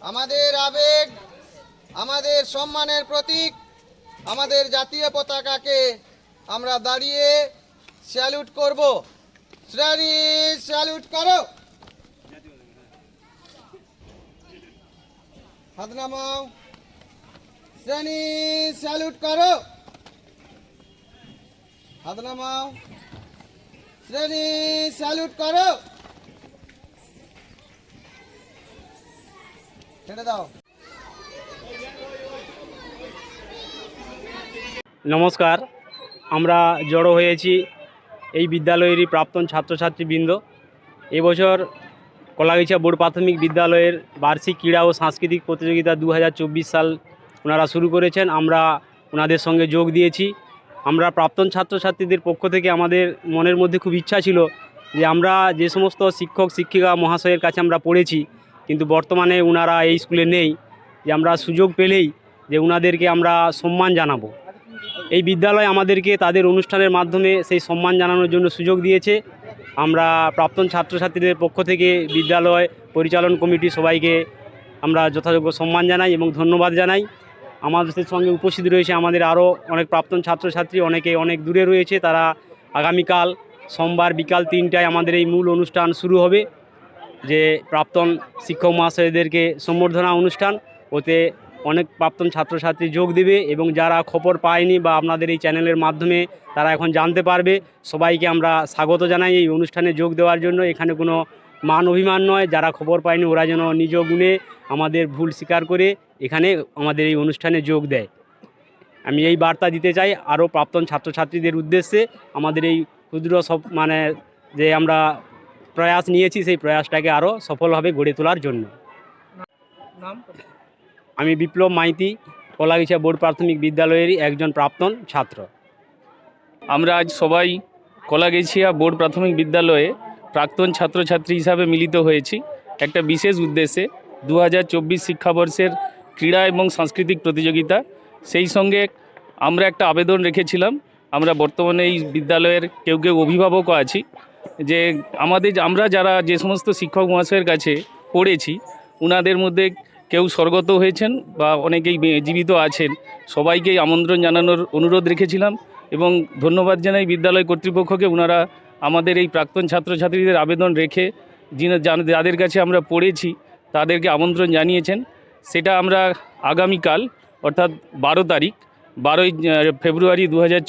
আমাদের আবেগ, আমাদের সম্মানের প্রতীক, আমাদের জাতীয় পতাকাকে আমরা দাঁড়িয়ে স্যালুট করব। শ্রেণি স্যালুট করো। হাত নামাও। শ্রেণি স্যালুট করো। হাত নামাও। শ্রেণি স্যালুট করো। নমস্কার, আমরা জড়ো হয়েছি এই বিদ্যালয়েরই প্রাক্তন ছাত্রছাত্রীবৃন্দ। এবছর কলাগিছা বোর্ড প্রাথমিক বিদ্যালয়ের বার্ষিক ক্রীড়া ও সাংস্কৃতিক প্রতিযোগিতা দু হাজার চব্বিশ সাল ওনারা শুরু করেছেন। আমরা ওনাদের সঙ্গে যোগ দিয়েছি। আমরা প্রাক্তন ছাত্রছাত্রীদের পক্ষ থেকে আমাদের মনের মধ্যে খুব ইচ্ছা ছিল যে আমরা যে সমস্ত শিক্ষক, শিক্ষিকা, মহাশয়ের কাছে আমরা পড়েছি কিন্তু বর্তমানে ওনারা এই স্কুলে নেই, যে আমরা সুযোগ পেলেই যে ওনাদেরকে আমরা সম্মান জানাব। এই বিদ্যালয় আমাদেরকে তাদের অনুষ্ঠানের মাধ্যমে সেই সম্মান জানানোর জন্য সুযোগ দিয়েছে। আমরা প্রাক্তন ছাত্রছাত্রীদের পক্ষ থেকে বিদ্যালয় পরিচালন কমিটি সবাইকে আমরা যথাযোগ্য সম্মান জানাই এবং ধন্যবাদ জানাই। আমাদের সঙ্গে উপস্থিত রয়েছে আমাদের আরও অনেক প্রাক্তন ছাত্রছাত্রী, অনেকে অনেক দূরে রয়েছে, তারা আগামীকাল সোমবার বিকাল তিনটায় আমাদের এই মূল অনুষ্ঠান শুরু হবে। যে প্রাক্তন শিক্ষক মহাশয়দেরকে সম্বর্ধনা অনুষ্ঠান, ওতে অনেক প্রাক্তন ছাত্রছাত্রী যোগ দেবে এবং যারা খবর পায়নি বা আপনাদের এই চ্যানেলের মাধ্যমে তারা এখন জানতে পারবে, সবাইকে আমরা স্বাগত জানাই এই অনুষ্ঠানে যোগ দেওয়ার জন্য। এখানে কোনো মান অভিমান নয়, যারা খবর পায়নি ওরা যেন নিজ গুণে আমাদের ভুল স্বীকার করে এখানে আমাদের এই অনুষ্ঠানে যোগ দেয়। আমি এই বার্তা দিতে চাই আরও প্রাক্তন ছাত্রছাত্রীদের উদ্দেশ্যে, আমাদের এই ক্ষুদ্র সব মানে যে আমরা প্রয়াস নিয়েছি সেই প্রয়াসটাকে আরও সফলভাবে গড়ে তোলার জন্য। আমি বিপ্লব মাইতি কলাগিছা বোর্ড প্রাথমিক বিদ্যালয়েরই একজন প্রাক্তন ছাত্র। আমরা আজ সবাই কলাগেছিয়া বোর্ড প্রাথমিক বিদ্যালয়ে প্রাক্তন ছাত্রছাত্রী হিসাবে মিলিত হয়েছি। একটা বিশেষ উদ্দেশ্যে দু হাজার চব্বিশ শিক্ষাবর্ষের ক্রীড়া এবং সাংস্কৃতিক প্রতিযোগিতা সেই সঙ্গে আমরা একটা আবেদন রেখেছিলাম। আমরা বর্তমানে এই বিদ্যালয়ের কেউ কেউ অভিভাবকও আছি। যে আমাদের আমরা যারা যে সমস্ত শিক্ষক মহাশয়ের কাছে পড়েছি ওনাদের মধ্যে কেউ স্বর্গত হয়েছেন বা অনেকেই জীবিত আছেন সবাইকেই আমন্ত্রণ জানানোর অনুরোধ রেখেছিলাম এবং ধন্যবাদ জানাই বিদ্যালয় কর্তৃপক্ষকে। ওনারা আমাদের এই প্রাক্তন ছাত্রছাত্রীদের আবেদন রেখে যিনি যাদের কাছে আমরা পড়েছি, তাদেরকে আমন্ত্রণ জানিয়েছেন। সেটা আমরা আগামীকাল, অর্থাৎ বারো তারিখ, বারোই ফেব্রুয়ারি দু হাজার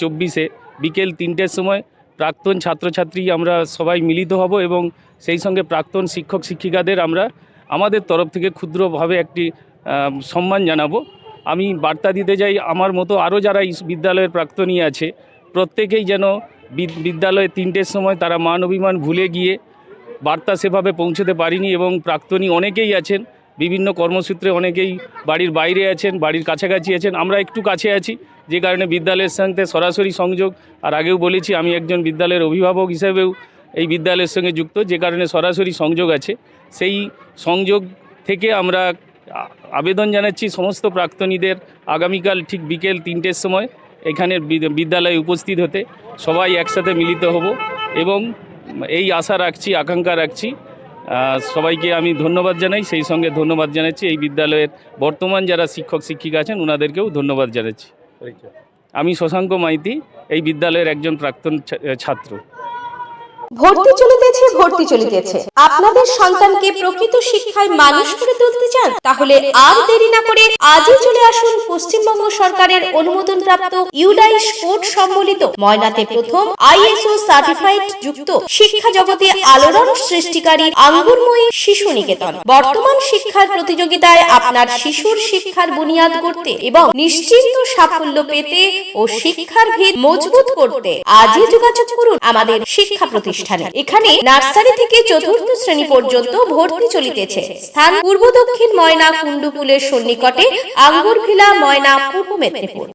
বিকেল তিনটের সময় প্রাক্তন ছাত্রছাত্রী আমরা সবাই মিলিত হব এবং সেই সঙ্গে প্রাক্তন শিক্ষক শিক্ষিকাদের আমরা আমাদের তরফ থেকে ক্ষুদ্রভাবে একটি সম্মান জানাব। আমি বার্তা দিতে চাই, আমার মতো আরও যারা বিদ্যালয়ের প্রাক্তনী আছে, প্রত্যেকেই যেন বিদ- বিদ্যালয়ে তিনটের সময় তারা মান অভিমান ভুলে গিয়ে বার্তা সেভাবে পৌঁছতে পারিনি এবং প্রাক্তনী অনেকেই আছেন বিভিন্ন কর্মসূত্রে অনেকেই বাড়ির বাইরে আছেন, বাড়ির কাছাকাছি আছেন। আমরা একটু কাছে আছি, যে কারণে বিদ্যালয়ের সঙ্গে সরাসরি সংযোগ। আর আগেও বলেছি, আমি একজন বিদ্যালয়ের অভিভাবক হিসেবেও এই বিদ্যালয়ের সঙ্গে যুক্ত, যে কারণে সরাসরি সংযোগ আছে। সেই সংযোগ থেকে আমরা আবেদন জানাচ্ছি সমস্ত প্রাক্তনীদের আগামীকাল ঠিক বিকেল তিনটের সময় এখানে বিদ- বিদ্যালয়ে উপস্থিত হতে। সবাই একসাথে মিলিত হব এবং এই আশা রাখছি, আকাঙ্ক্ষা রাখছি সবাইকে আমি ধন্যবাদ জানাই। সেই সঙ্গে ধন্যবাদ জানাচ্ছি এই বিদ্যালয়ের বর্তমান যারা শিক্ষক, শিক্ষিকা আছেন ওনাদেরকেও ধন্যবাদ জানাচ্ছি। আমি শশাঙ্ক মাইতি, এই বিদ্যালয়ের একজন প্রাক্তন ছাত্র। ভর্তি চলিতেছে ভর্তি চলিতেছে। আপনাদের সন্তানকে প্রকৃত শিক্ষায় মানুষ করে তুলতে চান? তাহলে আর দেরি না করে আজই চলে আসুন পশ্চিমবঙ্গ সরকারের অনুমোদনপ্রাপ্ত ইউডাইস কোড সম্বলিত ময়নাতে প্রথম আইএসও সার্টিফাইড যুক্ত শিক্ষা জগতে আলোড়ন সৃষ্টিকারী আঙ্গুরময়ী শিশু নিকেতন। বর্তমান শিক্ষার প্রতিযোগিতায় আপনার শিশুর শিক্ষার বুনিয়াদ করতে এবং নিশ্চিন্ত সাফল্য পেতে ও শিক্ষার ভিত মজবুত করতে আজই যোগাযোগ করুন আমাদের শিক্ষা প্রতিষ্ঠানে। এখানে নার্সারি থেকে চতুর্থ শ্রেণি পর্যন্ত ভর্তি চলিতেছে। স্থান পূর্ব দক্ষিণ ময়না কুণ্ডুপুলের সন্নিকটে আঙ্গুর ভিলা ময়না পূর্ব মেদিনীপুর।